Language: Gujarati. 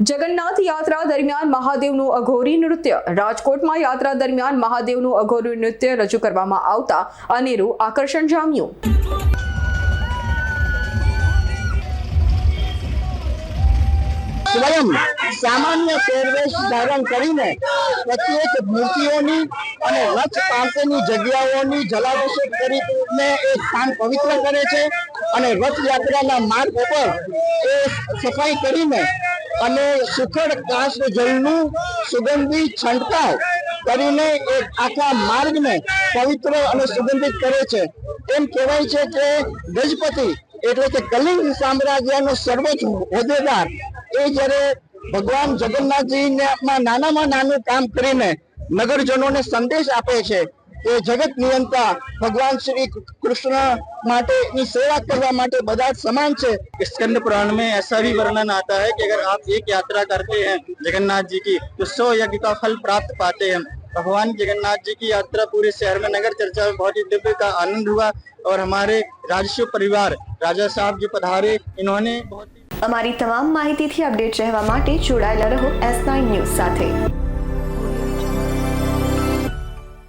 જગન્નાથ યાત્રા દરમિયાન મહાદેવનું અઘોરી નૃત્ય, રાજકોટમાં યાત્રા દરમિયાન મહાદેવનું અઘોરી નૃત્ય રજૂ કરવામાં આવતા અનેરું આકર્ષણ જામ્યું. સ્વયં સામાન્ય પહેરવેશ ધારણ કરીને પ્રત્યેક મૂર્તિઓની અને રથ પાસેની જગ્યાઓની જલાભિષેક કરીને એ સ્થાન પવિત્ર કરે છે અને રથયાત્રાના માર્ગ ઉપર એ સફાઈ કરીને અને સુખડ કાશ જળનું સુગંધી છંટકાવ કરીને એ આખા માર્ગને પવિત્ર અને સુગંધિત કરે છે. એમ કહેવાય છે કે ગજપતિ એટલે કે કલિંગ સામ્રાજ્યનો સર્વોચ્ચ હોદ્દેદાર એ જ્યારે ભગવાન જગન્નાથજીમાં નાનામાં નાનું કામ કરીને નગરજનોને સંદેશ આપે છે કે જગત નિયંતા ભગવાન શ્રી કૃષ્ણ માટેની સેવા કરવા માટે બધા જ સમાન છે स्कंद पुराण में ऐसा भी वर्णन आता है कि अगर आप एक यात्रा करते हैं जगन्नाथ जी की तो सौ यज्ञ का फल प्राप्त पाते हैं भगवान जगन्नाथ जी की यात्रा पूरे शहर में नगर चर्चा में बहुत ही दिव्य का आनंद हुआ और हमारे राजस्व परिवार राजा साहब जो पधारे इन्होंने बहुत ही અમારી તમામ માહિતીથી અપડેટ રહેવા માટે જોડાયેલા રહો એસ નાઇન ન્યૂઝ સાથે